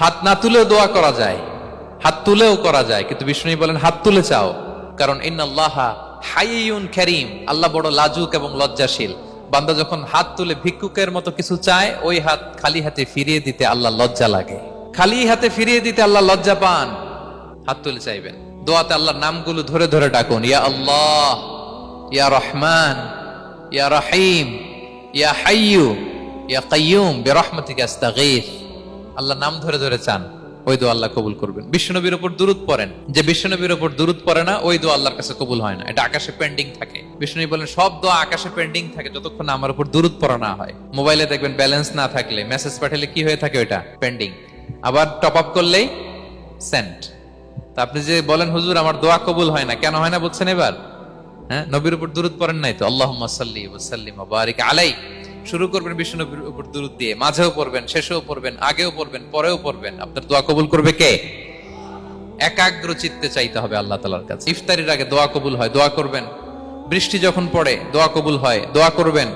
হাত না তুলেও দোয়া করা যায়, হাত তুলেও করা যায়, কিন্তু বিষ্ণু বলেন, হাত তুলে চাও, কারণ ইন্নাল্লাহ আল্লাহ বড় লাজুক এবং লজ্জাশীল। বান্দা যখন হাত তুলে ভিক্ষুকের মতো কিছু চায়, ওই হাত খালি হাতে ফিরিয়ে দিতে আল্লাহ লজ্জা লাগে। খালি হাতে ফিরিয়ে দিতে আল্লাহ লজ্জা পান। হাত তুলে চাইবেন। দোয়াতে আল্লাহর নামগুলো ধরে ধরে ডাকুন, ইয়া আল্লাহ, ইয়া রহমান, ইয়া রহিম, ইয়া হাইয়ু, ইয়া কাইয়ুম, বিরহমাতিকা আস্তাগীথ আল্লাহ নাম ধরে ধরে চান, ওই দোয়া আল্লাহ কবুল করবেন। বিশ্বনবীর উপর দুরুদ পড়েন। যে বিশ্বনবীর উপর দুরুদ পড়ে না, ওই দোয়া আল্লাহর কাছে কবুল হয় না। এটা আকাশে পেন্ডিং থাকে। বিষ্ণু বলেন, সব দোয়া আকাশে পেন্ডিং থাকে, যতক্ষণ আমার উপর দুরুদ পড়া না হয়। মোবাইলে দেখবেন ব্যালেন্স না থাকলে মেসেজ পাঠালে কি হয়ে থাকে ওইটা? পেন্ডিং আবার টপ আপ করলেই সেন্ট তা আপনি যে বলেন, হুজুর, আমার দোয়া কবুল হয় না। কেন হয় না বলছেন এবার? হ্যাঁ? নবীর উপর দুরুদ পড়েন নাই তো? আল্লাহ সাল্লি ওসাল্লিম বারিক আলাই শুরু করবেন বিশ্ব নবীর উপর দুরুদ দিয়ে, মাঝেও পড়বেন, শেষেও পড়বেন, আগেও পড়বেন, পরেও পড়বেন। আপনার দোয়া কবুল করবে কে? একাগ্র চিত্তে চাইতে হবে আল্লাহ তালার কাছে। ইফতারির আগে দোয়া কবুল হয়, দোয়া করবেন। বৃষ্টি যখন পড়ে, দোয়া কবুল হয়, দোয়া করবেন।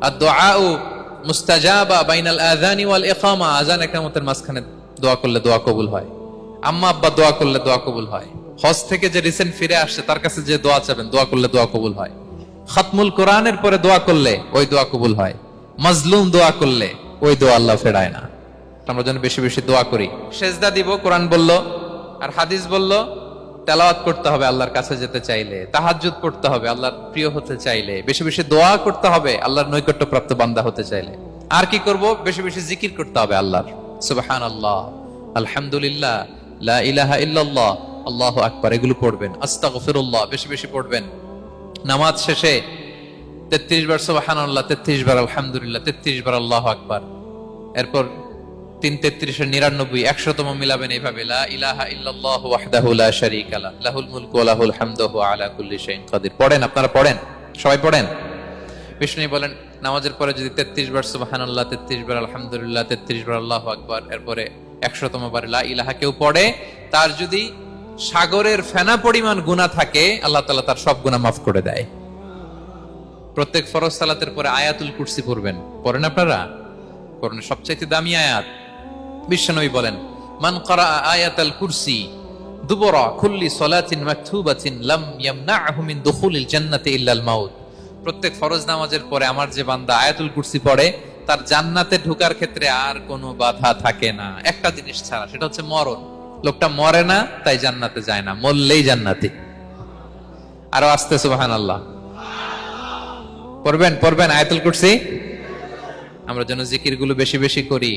আর দোয়া ও মুস্তাজাবা বাইনাল আযানি ওয়াল ইকামা, আযান ইকামতের মাঝখানে দোয়া করলে দোয়া কবুল হয়। আম্মা আব্বা দোয়া করলে দোয়া কবুল হয়। হজ থেকে যে রিসেন্ট ফিরে আসছে, তার কাছে যে দোয়া চাবেন, দোয়া করলে দোয়া কবুল হয়। খাতমুল কোরআনের পরে দোয়া করলে ওই দোয়া কবুল হয়। মাজলুম দোয়া করলে ওই দোয়া আল্লাহ ফেরায় না। আমরা যেন বেশি বেশি দোয়া করি। সেজদা দিব, কোরআন বলল, আর হাদিস বলল, তেলাওয়াত করতে হবে আল্লাহর কাছে যেতে চাইলে, তাহাজ্জুদ পড়তে হবে আল্লাহর প্রিয় হতে চাইলে, বেশি বেশি দোয়া করতে হবে আল্লাহর নৈকট্য প্রাপ্ত বান্দা হতে চাইলে। আর কি করব? বেশি বেশি জিকির করতে হবে আল্লাহর। সুবহান আল্লাহ আলহামদুলিল্লাহ, লা ইলাহা ইল্লাল্লাহ, আল্লাহ আকবার, এগুলো পড়বেন। আস্তাগফিরুল্লাহ, বেশি বেশি পড়বেন। নামাজ শেষে তেত্রিশ বার সুবহানাল্লাহ, তেত্রিশ বার আলহামদুলিল্লাহ, তেত্রিশ বার আল্লাহ আকবার। এরপর তিন তেত্রিশের নিরানব্বই, একশোতম মিলাবেন এইভাবে, লা ইলাহা ইল্লাল্লাহ ওয়াহদাহু লা শারীকা লাহ লাহুল মুলকু ওয়া লাহুল হামদু আলা কুল্লি শাইইন কাদির। পড়েন, আপনারা পড়েন, সবাই পড়েন। বিষ্ণু বলেন, নামাজের পরে যদি তেত্রিশ বার সুবহানাল্লাহ, তেত্রিশ বার আলহামদুলিল্লাহ, তেত্রিশ বার আল্লাহু আকবার, এরপরে একশোতম বার লা ইলাহা কেউ পড়ে, তার যদি সাগরের ফেনা পরিমাণ গুনাহ থাকে, আল্লাহ তাআলা তার সব গুনাহ মাফ করে দেয়। প্রত্যেক ফরজ সালাতের পরে আয়াতুল কুরসি পড়বেন। পড়েন আপনারা? পড়েন সবচাইতে দামি আয়াত। বিশ্বনবী বলেন, মান করা আয়াতাল কুরসি দুবরা খুল্লি সলাতিন মাকতুবাতিন লাম ইয়ামনাহু মিন দুখুলিল জান্নাতি ইল্লাল মাউত। প্রত্যেক ফরজ নামাজের পরে আমার যে বান্দা আয়াতুল কুরসি পড়ে, তার জান্নাতে ঢোকার ক্ষেত্রে আর কোনো বাধা থাকে না। একটা জিনিস ছাড়া, সেটা হচ্ছে মরণ। লোকটা মরে না, তাই জান্নাতে যায় না। মরলেই জান্নাতি। আরও আসতে সুবহানাল্লাহ। পড়বেন পড়বেন আয়াতুল কুরসি। আমরা যেন জিকিরগুলো বেশি বেশি করি।